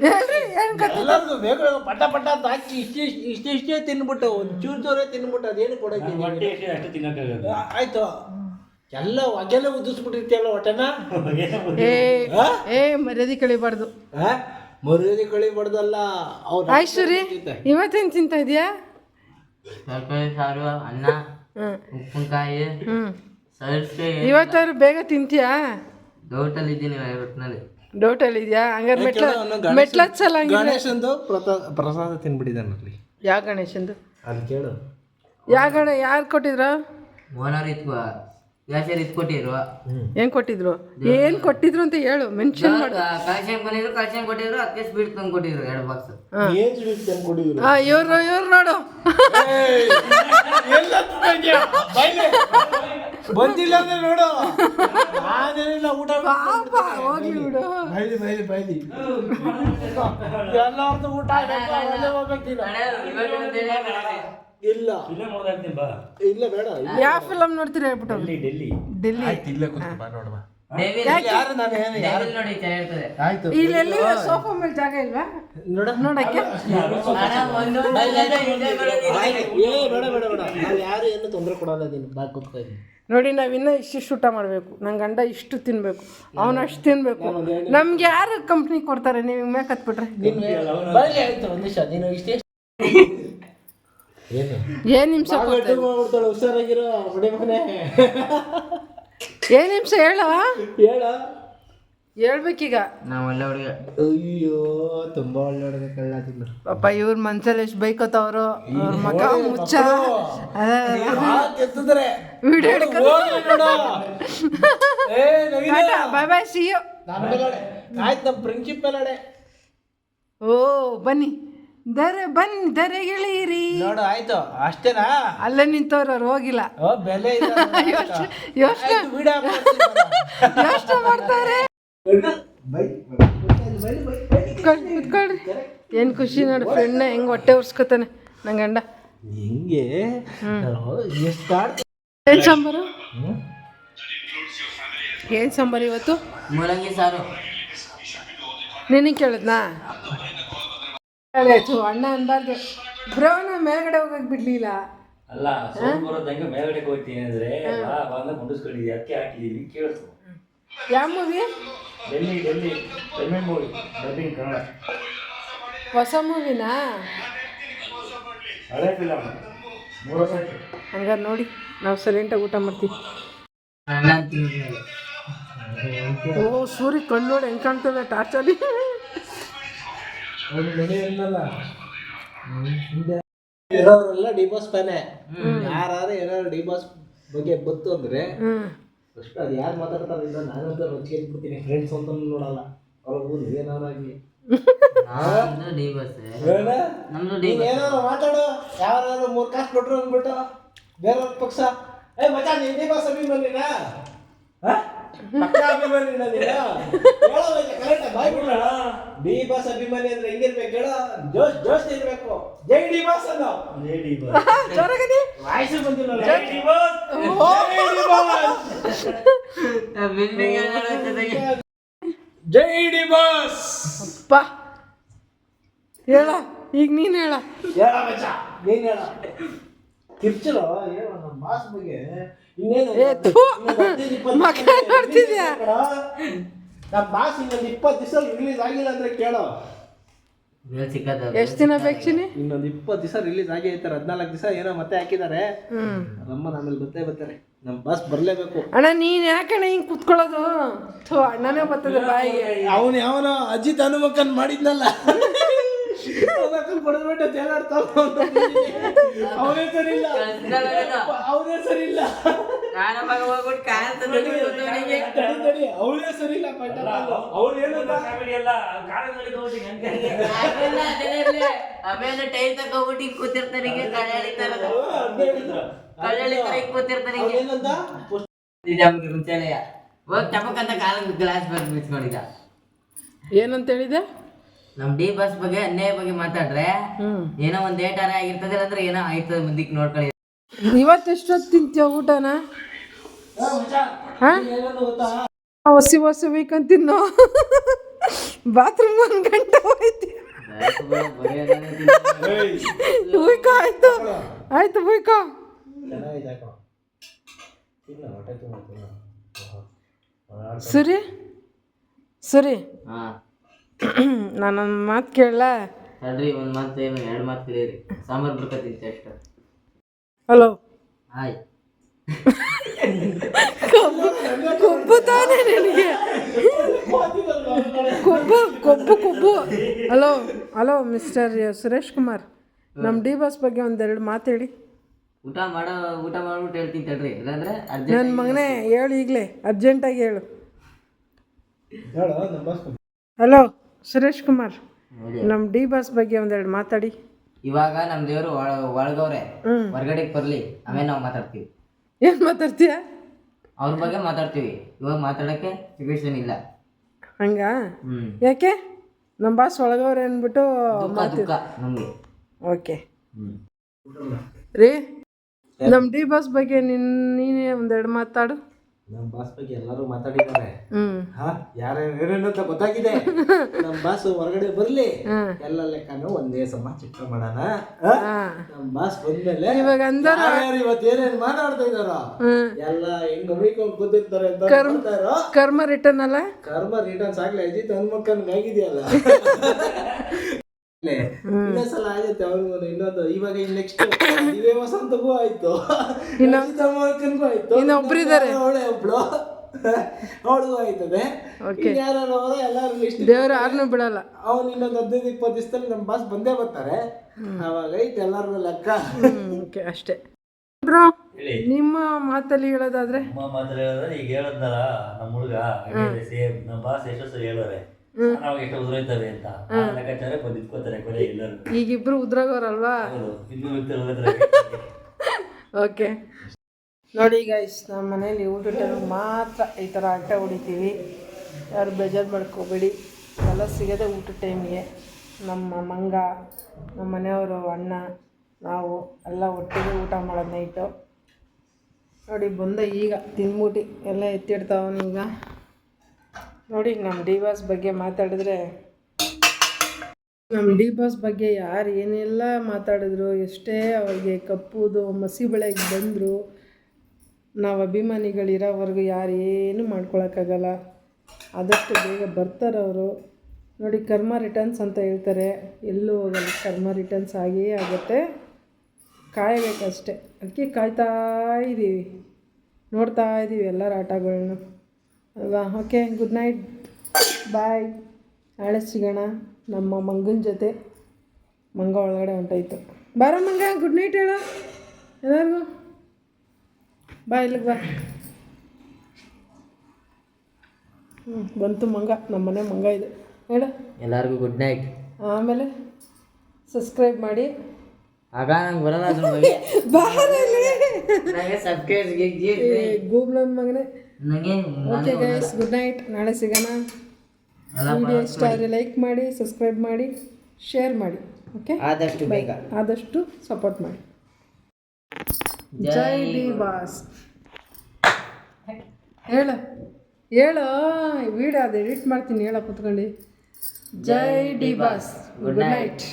ಎಲ್ಲರಿಗೂ ಬೇಗ ಪಟ ಪಟ ಅಂತ ಹಾಕಿ ಇಷ್ಟೇ ಇಷ್ಟೇ ಇಷ್ಟೇ ತಿನ್ಬಿಟ್ಟು ಒಂದು ಚೂರು ಚೂರೇ ತಿನ್ಬಿಟ್ಟು ಅದೇನು ಕೊಡಕ್ಕೆ ಹೊಟ್ಟೆ ಅಷ್ಟು ತಿನ್ನಕ್ಕಾಗಲ್ಲ. ಆಯ್ತು. ಎಲ್ಲ ಹೊಗೆಲ್ಲ ಉದಿಸ್ಬಿಟ್ಟಿರ್ತೀಯಲ್ಲ ಹೊಟ್ಟೆನ? ಏ ಮರ್ಯಾದೆ ಕಳಿಬಾರ್ದು. ಆ? ಮರ್ಯಾದೆ ಕಳಿಬಾರ್ದಲ್ಲ. ಅವ್ರು ಐಶ್ವರ್ಯ ಇವತ್ತೇನು ತಿಂತ ಇದೆಯಾ? ತರಕಾರಿ ಸಾರು ಅನ್ನ ಹ್ಞೂ ಉಪ್ಪಿನಕಾಯಿ ಇವತ್ತಾದ್ರು ಬೇಗ ತಿಂತೀಯಾ? ಡೌಟಲ್ಲಿ ಇದ್ದೀನಿ ಒಟ್ಟಿನಲ್ಲಿ ಅಲ್ಲಿ ಇದೆಯಾ? ಹಂಗಾರೆ ಮೆಟ್ಲ ಮೆಟ್ಲ ಹಚ್ಚಲ್ಲ ಹಂಗಿದ್ರೆ. ಗಣೇಶಂದು ಪ್ರಸಾದ ಪ್ರಸಾದ ತಿನ್ಬಿಟ್ಟಿದ್ದಾನಲ್ಲಿ ಯಾವ ಗಣೇಶಂದು? ಅಲ್ಲಿ ಕೇಳು. ಯಾವ ಗಣ ಯಾರು ಕೊಟ್ಟಿದ್ರು? ಓನರ್ ಇತ್ಕೋ ಇತ್ತು ಕೊಟ್ಟಿದ್ರು. ಏನು ಕೊಟ್ಟಿದ್ರು? ಏನು ಕೊಟ್ಟಿದ್ರು ಅಂತ ಹೇಳು ಮೆನ್ಷನ್ ಮಾಡು. ಕಳ್ಸನ್ ಬಂದಿದ್ರು ಕಳ್ಸನ್ ಕೊಟ್ಟಿದ್ರು ಅದಕ್ಕೆ ಸ್ವೀಟ್ ತಂದು ಕೊಟ್ಟಿದ್ರು ಎರಡು ಬಾಕ್ಸ್ ಏನು ಸ್ವೀಟ್ ತಂದು ಕೊಟ್ಟಿದ್ರು? ಹಾಂ ಇವ್ರು ಇವ್ರು ನೋಡು. ಬಂದಿಲ್ಲ ಅಂದ್ರೆ ನೋಡು. ನಾನೇನಿಲ್ಲ ಊಟ ಪಾಪ ಹೋಗ್ಲಿ ಬಿಡು. ಬೈಲಿ ಬೈಲಿ ಬೈಲಿ. ಎಲ್ಲಾರ್ದು ಊಟ ಆಗ್ಬೇಕು, ಅಲ್ಲೇ. ಹೋಗ್ಬೇಕಿಲ್ಲ. ಇಲ್ಲ. ಇಲ್ಲೇ ಬಾ. ಬೇಡ ಯಾವ ಫಿಲಮ್ ನೋಡ್ತೀರಿ ಹೇಳ್ಬಿಟ್ಟು ಡೆಲ್ಲಿ ಡೆಲ್ಲಿ. ಡೆಲ್ಲಿ. ಇಲ್ಲೇ ಕೂತ್ಕೊ ಬಾ ನೋಡುವ. ಯಾರು ನಾನು ಏನು ಯಾರು? ಡೇವಿಲ್ ನೋಡಿ ಚೆನ್ನಾಗಿರ್ತದೆ ಆಯ್ತು. ಇಲ್ಲೆಲ್ಲಿ ಸೋಫಾ ಮೇಲೆ ಜಾಗ ಇಲ್ವಾ? ನೋಡ. ನೋಡಕ್ಕೆ? ಏ ಬೇಡ ಬೇಡ ಬೇಡ. ನಾವು ಯಾರು ಏನು ತೊಂದರೆ ಕೊಡಲ್ಲ ನೀನು. ಬಾ ಕೂತ್ಕೊ ಇಲ್ಲಿ. ನೋಡಿ ನಾವಿನ್ನ ಇಷ್ಟಿಷ್ಟು ಊಟ ಮಾಡಬೇಕು. ನನ್ನ ಗಂಡ ಇಷ್ಟು ತಿನ್ನಬೇಕು ಅವನು ಅಷ್ಟು ತಿನ್ನಬೇಕು ನಮ್ಗೆ ಯಾರು ಕಂಪ್ನಿ ಕೊಡ್ತಾರೆ? ನೀವು ಮ್ಯಾಕ್ ಹತ್ಬಿಟ್ರೆ ನೀನು ಆಯ್ತು ಒಂದು ನಿಮಿಷ. ನೀನು ಇಷ್ಟೇ? ಏನು? ಏನು ನಿಮಿಷ ಹುಷಾರಾಗಿರೋ ಏನು ನಿಮಿಷ ಹೇಳ? ಹೇಳ. ಹೇಳ್ಬೇಕೀಗ. ನಾವು ಒಳ್ಳೆ ಹುಡುಗ. ಅಯ್ಯೋ ತುಂಬಾ ಒಳ್ಳೆ ಹುಡುಗ ಕಳ್ಳ ತಿನ್ನು ಪಾಪ ಇವ್ರ ಮನ್ಸಲ್ಲಿ ಎಷ್ಟು ಬೈಕೋತವ್ರು? ಅವ್ರ ಮಗ ಮುಚ್ಚ. Video bye bye see you ಆಯ್ತು ನಮ್ಮ ಪ್ರಿನ್ಸಿಪಲ್ ಅಡೆ ಓ ಬನ್ನಿ. ದರೆ ಬನ್ನಿ ದರೆಗಿಳೀರಿ ನೋಡು ಆಯ್ತು. ಅಷ್ಟೇನಾ? ಅಲ್ಲೇ ನಿಂತವ್ರು ಅವ್ರು ಹೋಗಿಲ್ಲ. ಓ ಬೆಲೆ ಇಲ್ಲ ಯೋಚನೆ ಯೋಚನೆ ಮಾಡ್ತಾರೆ. ಬೈ ಬೈ ಬೈ ಬೈ ಕುತ್ಕೊಳ್ಳಿ ಕುತ್ಕೊಳ್ರಿ ಏನು ಖುಷಿ ನೋಡಿ ಫ್ರೆಂಡ್ನ ಹೆಂಗೆ ಹೊಟ್ಟೆ ಉರ್ಸ್ಕೊತಾನೆ ನನ್ನ ಗಂಡ. ಹಿಂಗೆ? ಏನು ಸಾಂಬಾರು? ಏನು ಸಾಂಬಾರು ಇವತ್ತು? ಮೂಲಂಗಿ ಸಾರು. ನಿನಗೆ ಕೇಳಿದ್ನಾ? ಆಯ್ತು ಅಣ್ಣ ಅನ್ಬಾರ್ದು ಬ್ರೋ ನಾ ಮೇಲ್ಗಡೆ ಹೋಗಕ್ಕೆ ಬಿಡ್ಲಿಲ್ಲ. ಅಲ್ಲ ಮೇಲ್ಗಡೆ ಹೋಗ್ತೀನಿ ಅಂದ್ರೆ ಬಾ ಬಾ ಅಂತ ಮುಂಡಿಸ್ಕೊಂಡಿದ್ವಿ ಅದಕ್ಕೆ ಹಾಕಿದೀವಿ ಕೇಳಿಸ್ತು ಯಾವ movie Delhi Delhi payment movie dubbing Kannada. ಹೊಸ ಮೂವಿನಾ ಹಳೆ ಫಿಲಮ್ ಮೂರು ವರ್ಷ ಆಯ್ತು. ಹಂಗಾರೆ ನೋಡಿ ನಾವು ಸೈಲೆಂಟಾಗಿ ಊಟ ಮಾಡ್ತೀವಿ. ಓ ಸೂರಿ ಕಣ್ಣು ನೋಡಿ ಹೆಂಗೆ ಕಾಣ್ತದೆ ಟಾರ್ಚಲ್ಲಿ ಇರೋರೆಲ್ಲ ಡಿ ಬಾಸ್ ಫ್ಯಾನೆ ಯಾರು ಏನಾದ್ರು ಡಿ ಬಾಸ್ ಬಗ್ಗೆ ಗೊತ್ತು ಅಂದ್ರೆ ಹ್ಞೂ ಫಸ್ಟ್ ಅದು ಯಾರು ಮಾತಾಡ್ತಾರೆ ಇಲ್ಲ ನಾನಂತ ರೊಚ್ಚಿ ಬಿಡ್ತೀನಿ ಫ್ರೆಂಡ್ಸ್ ಅಂತ ನೋಡಲ್ಲ. ಅವ್ರ ಏನಾರಾಗಿ ಏನಾರು ಮಾತಾಡು. ಯಾರು ಮೂರ್ ಕಾಸು ಕೊಟ್ರು ಅಂದ್ಬಿಟ್ಟು. ಬೇರೆ ಪಕ್ಷ. ಏ ಮಚ್ಚ ನೀ ಬಾಸ್ ಅಭಿಮಾನಿನಾ ಡಿ ಬಾಸ್ ಅಭಿಮಾನಿ ಅಂದ್ರೆ ಹೆಂಗಿರ್ಬೇಕು ಹೇಳ. ಜೋಶ್ ಜೋಶ್ ಇರ್ಬೇಕು. ಜೈ ಡಿ ಬಾಸ್ ಅನ್ನೋ ಜೋರಾಗದಿ. ವಾಯ್ಸ್ ಬಂದಿಲ್ಲ ಬಿಲ್ಡಿಂಗ್ ಜೈ ಡಿ ಬಾಸ್. ಅಪ್ಪ. ಹೇಳ. ಈಗ ನೀನು ಹೇಳ. ಹೇಳ ಮಚ್ಚ. ನೀನ್ ಹೇಳ. ಕಿರ್ಚಲು ಏನೋ ನಮ್ಮ ಬಾಸ್ ಬಗ್ಗೆ ಇನ್ನೇನು ಏ, ಥು. ಇನ್ನೊಂದ್ ಹದಿನೈದು ಇಪ್ಪತ್ತು ಮಗ ದಿವ್ಸ ನೋಡ್ತಿದ್ಯಾ? ನಮ್ಮ ಬಾಸ್ ಇನ್ನೊಂದು ಇಪ್ಪತ್ತು ದಿವಸ ರಿಲೀಸ್ ಆಗಿಲ್ಲ ಅಂದ್ರೆ ಕೇಳೋ. ಎಷ್ಟು ದಿನ ಬೇಕ್ಸಿನಿ ಇನ್ನೊಂದು ಇಪ್ಪತ್ತು ದಿವಸ ರಿಲೀಸ್ ಆಗೇ ಇರ್ತಾರೆ ಹದಿನಾಲ್ಕು ದಿವಸ ಏನೋ ಮತ್ತೆ ಹಾಕಿದಾರೆ ಹ್ಞೂ ನಮ್ಮ ಆಮೇಲೆ ಗೊತ್ತೇ ಬರ್ತಾರೆ. ನಮ್ಮ ಬಾಸ್ ಬರಲೇಬೇಕು. ಅಣ್ಣ ನೀನು ಯಾಕಣ್ಣ ಹಿಂಗೆ ಕುತ್ಕೊಳ್ಳೋದು? ಥೂ ಅಣ್ಣನೇ ಬರ್ತದೆ ಬಾಯಿಗೆ. ಅವನು ಯಾವನೋ ಅಜಿತ್ ಹನುಮಕ್ಕನ್ ಮಾಡಿದ್ನಲ್ಲ. ತೇಲಾಡ್ತಾವ ಆಮೇಲೆ ಅದೇನೇ ಇರ್ಲಿ. ಆಮೇಲೆ ಟೈರ್ ತಗೊಂಡ್ಬಿಟ್ಟು ಹಿಂಗ್ ಕೂತಿರ್ತಾನೆ ಹಿಂಗೆ ಕಳ್ಳಾಳಿ ತರ ಕಳ್ಳಾಳಿ ತರ ಹಿಂಗ್ ಕೂತಿರ್ತಾನೆ ಹಿಂಗೆ ಅವನೇನಂದ ಇದು ಹೋಗ್ ಟಪಕ್ ಅಂತ ಕಾಲ ಗ್ಲಾಸ್ ಬಂದು ಬಿಚ್ಕೊಂಡಿದ್ದ ಏನಂತ ಹೇಳಿದೆ ನಮ್ ಡಿ ಬಸ್ ಬಗ್ಗೆ ಅನ್ಯಾಯ ಬಗ್ಗೆ ಮಾತಾಡ್ರೆ ಏನೋ ಒಂದ್ ಏಟಾರ ಆಗಿರ್ತದೆ ಅಂದ್ರೆ ಏನೋ ಆಯ್ತದ ಮುಂದಿಕ್ ನೋಡ್ಕೊಳ್ಳಿ. ಇವತ್ತು ಎಷ್ಟೊತ್ತು ತಿಂತೀಯ ಊಟನ? ಹಾಂ? ಹೊಸ ಹೊಸಿ ಹೊಸಿ ಬೇಕಂತ ತಿನ್ನು? ಬಾತ್ರೂಮ್ ಒಂದು ಗಂಟೆ ಹೋಯ್ತಿ? ಉಯ್ಕೋ ಆಯ್ತು. ಆಯ್ತು ಉಯ್ಕೋ. ಸರಿ? ಸರಿ. ಹಾ. ನಾನೊಂದು ಮಾತು ಕೇಳಲ್ಲ ತಡ್ರಿ ಒಂದು ಮಾತು ಏನು ಎರಡು ಮಾತು ಕೇಳಿರಿ ಸಾಂಬಾರು ಬಿಡ್ಕೊತಿದ್ದೆ ಅಷ್ಟು. Hello hi. ಕೊಬ್ಬು ತಾನೇ ನಿನಗೆ? ಕೊಬ್ಬು ಕೊಬ್ಬು ಕೊಬ್ಬು. Hello hello mister Suresh Kumar. ನಮ್ಮ ಡಿ ಬಾಸ್ ಬಗ್ಗೆ ಒಂದೆರಡು ಮಾತು ಹೇಳಿ. ಊಟ ಮಾಡೋ ಊಟ ಮಾಡ್ಬಿಟ್ಟು ಹೇಳ್ತೀನಿ ತಡ್ರಿ. ಇಲ್ಲಾಂದ್ರೆ ಅರ್ಜೆಂಟ್ ನನ್ನ ಮಗನೇ ಹೇಳು ಈಗಲೇ ಅರ್ಜೆಂಟಾಗಿ ಹೇಳು. ಹೇಳು ನಮ್ಮ ಬಸ್ ಹಲೋ ಸುರೇಶ್ ಕುಮಾರ್ ನಮ್ ನಮ್ಮ ಡಿ ಬಾಸ್ ಬಗ್ಗೆ ಒಂದೆರಡು ಮಾತಾಡಿ. ಇವಾಗ ನಮ್ ದೇವರು ಒಳ ಒಳಗವ್ರೆ ಹೊರಗಡೆ ಬರ್ಲಿ ಆಮೇಲೆ ನಾವು ಮಾತಾಡ್ತೀವಿ. ಏನು ಮಾತಾಡ್ತೀಯ? ಅವ್ರ ಬಗ್ಗೆ ಮಾತಾಡ್ತೀವಿ. ಇವಾಗ ಮಾತಾಡಕ್ಕೆ ಸಿಚುವೇಶನ್ ಇಲ್ಲ. ಹಂಗ? ಯಾಕೆ? ನಮ್ಮ ಬಾಸ್ ಒಳಗವ್ರೆ ಅಂದ್ಬಿಟ್ಟು ನಮ್ಗೆ. ಓಕೆ. ರೀ ನಮ್ಮ ಡಿ ಬಾಸ್ ಬಗ್ಗೆ ನಿನ್ನ ನೀನೇ ಒಂದೆರಡು ಮಾತಾಡು. ನಮ್ಮ ಬಾಸ್ ಬಗ್ಗೆ ಎಲ್ಲರೂ ಮಾತಾಡಿದ್ದಾರೆ. ಯಾರ್ಯಾರು ಏನೇನು ಅಂತ ಗೊತ್ತಾಗಿದೆ? ನಮ್ಮ ಬಾಸ್ ಹೊರಗಡೆ ಬರಲಿ. ಎಲ್ಲ ಲೆಕ್ಕನೂ ಒಂದೇ ಸಮ ಚಿತ್ರ ಮಾಡೋಣ? ನಮ್ಮ ಬಾಸ್ ಬಂದ್ಮೇಲೆ ಯಾರ್ಯಾರು ಇವತ್ತು ಏನೇನು ಮಾತಾಡ್ತಾ ಇದಾರೋ. ಎಲ್ಲ ಹೆಂಗ್ ಅಮಿಕೊಂಡು ಕೂತಿರ್ತಾರೆ ಅಂತ ನೋಡ್ತಾ ಕರ್ಮ ರಿಟರ್ನ್ ಅಲ್ಲ? ಕರ್ಮ ರಿಟರ್ನ್ಸ್ ಆಗ್ಲಿ ಅಜಿತ್ ಹನುಮಕ್ಕನ್ಗೆ ಆಗಿದೆಯಲ್ಲ? ಇನ್ನೊಂದ್ಸಲ ಆಗುತ್ತೆ ಅವ್ರಿಗೂ ಇನ್ನೊಂದು ಇವಾಗ ನೆಕ್ಸ್ಟ್ ಇವೇ ವಸಂತಗೂ ಆಯ್ತು. ಹನುಮಕ್ಕನ್ಗೂ ಆಯ್ತು. ಇನ್ನು ಒಬ್ರಿದಾರೆ. ಅವಳೆ ಒಬ್ಳು. ಅವಳಿಗೂ ಆಯ್ತದೆ ಯಾರು ಅವರ ಎಲ್ಲಾರು ಲಿಸ್ಟ್ ದೇವ್ರು ಯಾರನ್ನೂ ಬಿಡಲ್ಲ. ಅವ್ನು ಇನ್ನೊಂದು ಹದಿನೈದು ಇಪ್ಪತ್ತು ದಿವಸದಲ್ಲಿ ನಮ್ಮ ಬಾಸ್ ಬಂದೇ ಬರ್ತಾರೆ. ಅವಾಗ ಐತೆ ಎಲ್ಲಾರ್ಗೂ ಲೆಕ್ಕ. ಓಕೆ ಅಷ್ಟೇ. ಬ್ರೋ ನಿಮ್ಮ ಮಾತಲ್ಲಿ ಹೇಳೋದಾದ್ರೆ? ಅಮ್ಮ ಮಾತ್ರ ಹೇಳಿದ್ರೆ ಈಗ ಹೇಳದ್ನಲ್ಲ ನಮ್ಮ ಹುಡುಗ ಸೇಮ್ ನಮ್ಮ ಬಾಸ್ ಎಷ್ಟೋ ಸರಿ ಹೇಳೋರೆ. ನಾವು ಎಷ್ಟು ಉದುರೋಯ್ತವೆ ಅಂತ. ಆ ಲೆಕ್ಕಾಚಾರ ಬಂದು ಇಟ್ಕೋತಾರೆ ಕೊನೆ ಎಲ್ಲರೂ. ಈಗಿಬ್ರು ಉದ್ರಾಗೋರಲ್ವಾ? ಹೌದು ಇನ್ನೂ ವ್ಯಕ್ತಿ ಓಕೆ ನೋಡಿ ಗೈಸ್ ನಮ್ಮ ಮನೇಲಿ ಊಟ ಟೈಮಿಗೆ ಮಾತ್ರ ಈ ಥರ ಆಟ ಹೊಡಿತೀವಿ. ಯಾರು ಬೇಜಾರು ಮಾಡ್ಕೋಬೇಡಿ. ಎಲ್ಲ ಸಿಗದೆ ಊಟ ಟೈಮ್ಗೆ ನಮ್ಮ ಮಂಗ ನಮ್ಮ ಮನೆಯವರು ಅಣ್ಣ ನಾವು ಎಲ್ಲ ಒಟ್ಟಿಗೆ ಊಟ ಮಾಡೋದು ನೈಟು ನೋಡಿ ಬಂದ ಈಗ ತಿನ್ಬಿಟ್ಟು ಎಲ್ಲ ಎತ್ತಿಡ್ತಾವನೀಗ ನೋಡಿ ನಮ್ಮ ಡಿ ಬಾಸ್ ಬಗ್ಗೆ ಮಾತಾಡಿದ್ರೆ. ನಮ್ಮ ಡಿ ಬಾಸ್ ಬಗ್ಗೆ ಯಾರು ಏನೆಲ್ಲ ಮಾತಾಡಿದ್ರು, ಎಷ್ಟೇ ಅವ್ರಿಗೆ ಕಪ್ಪುದು, ಮಸಿ ಬೆಳೆಗೆ ಬಂದರು, ನಾವು ಅಭಿಮಾನಿಗಳಿರೋವರೆಗೂ ಯಾರು ಏನು ಮಾಡ್ಕೊಳಕ್ಕಾಗಲ್ಲ. ಆದಷ್ಟು ಬೇಗ ಬರ್ತಾರವರು ನೋಡಿ, ಕರ್ಮ ರಿಟರ್ನ್ಸ್ ಅಂತ ಹೇಳ್ತಾರೆ. ಎಲ್ಲೂ ಹೋಗಲ್ಲ, ಕರ್ಮ ರಿಟರ್ನ್ಸ್ ಆಗಿಯೇ ಆಗುತ್ತೆ. ಕಾಯಬೇಕಷ್ಟೆ. ಅದಕ್ಕೆ ಕಾಯ್ತಾ ಇದ್ದೀವಿ ನೋಡ್ತಾ ಇದ್ದೀವಿ ಎಲ್ಲರ ಆಟಗಳನ್ನ ಅಲ್ವಾ? ಓಕೆ ಗುಡ್ ನೈಟ್ ಬಾಯ್ ನಾಳೆ ಸಿಗೋಣ ನಮ್ಮ ಮಂಗನ ಜೊತೆ ಮಂಗ ಒಳಗಡೆ ಹೊಂಟೋಯ್ತು. ಬಾರ ಮಂಗ ಗುಡ್ ನೈಟ್ ಹೇಳ. ಎಲ್ಲರಿಗೂ? ಬಾಯ್ ಇಲ್ಲಿಗೆ ಬಾ. ಹ್ಞೂ ಬಂತು ಮಂಗ ನಮ್ಮ ಮನೆ ಮಂಗ ಇದೆ. ಹೇಳ. ಎಲ್ಲರಿಗೂ ಗುಡ್ ನೈಟ್ ಆಮೇಲೆ ಸಬ್ಸ್ಕ್ರೈಬ್ ಮಾಡಿ. ಆಗ ನಂಗೆ ಬರಲ್ಲ ಬಾಯ್ ಬಗ್ಗೆ. ಬಾರಲ್ಲಿ ನನಗೆ ಸಬ್ಸ್ಕ್ರೈಬ್ ಗೂಬ್ ನನ್ನ ಮಗನೇ. ನನಗೆ ಓಕೆ ಗೈಸ್ ಗುಡ್ ನೈಟ್ ನಾಳೆ ಸಿಗೋಣ. ವಿಡಿಯೋ ಇಷ್ಟ ಆದರೆ ಲೈಕ್ ಮಾಡಿ ಸಬ್ಸ್ಕ್ರೈಬ್ ಮಾಡಿ ಶೇರ್ ಮಾಡಿ ಓಕೆ ಆದಷ್ಟು ಬೇಗ. ಆದಷ್ಟು ಸಪೋರ್ಟ್ ಮಾಡಿ. ಜೈ ಡಿ ಬಾಸ್ ಹೇಳು. ಹೇಳು. ವಿಡಿಯೋ ಅದು ಎಡಿಟ್ ಮಾಡ್ತೀನಿ ಹೇಳ ಕುತ್ಕೊಂಡು Jai D boss good night